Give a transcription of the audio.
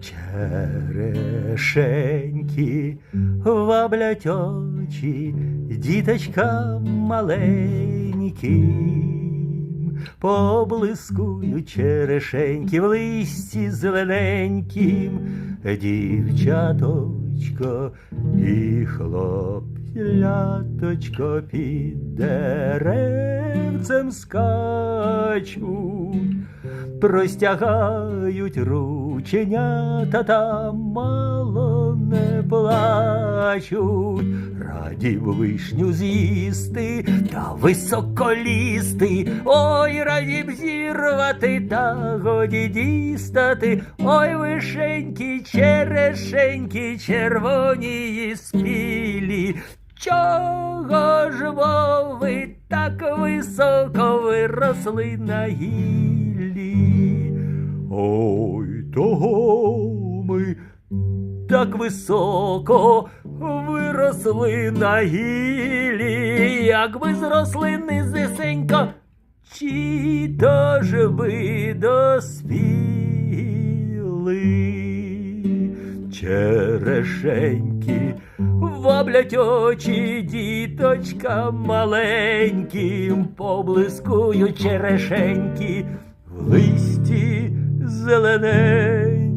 Черешеньки ваблять очі діточкам маленьким, поблискують черешеньки в листі зелененьким, дівчаточко і хлопляточко під деревцем скачуть простягають рученята та мало не плачуть. Раді вишню з'їсти та високолісти, ой, раді зірвати та годі дістати, ой, вишеньки, черешеньки, червоні спілі. Чого ж бо ви так високо виросли на гіллі? Того так високо виросли на гіллі, якби зросли низесенько, чи то ж би доспіли? Черешеньки, ваблять очі діточка маленьким, поблискують черешеньки в листі зелененькі.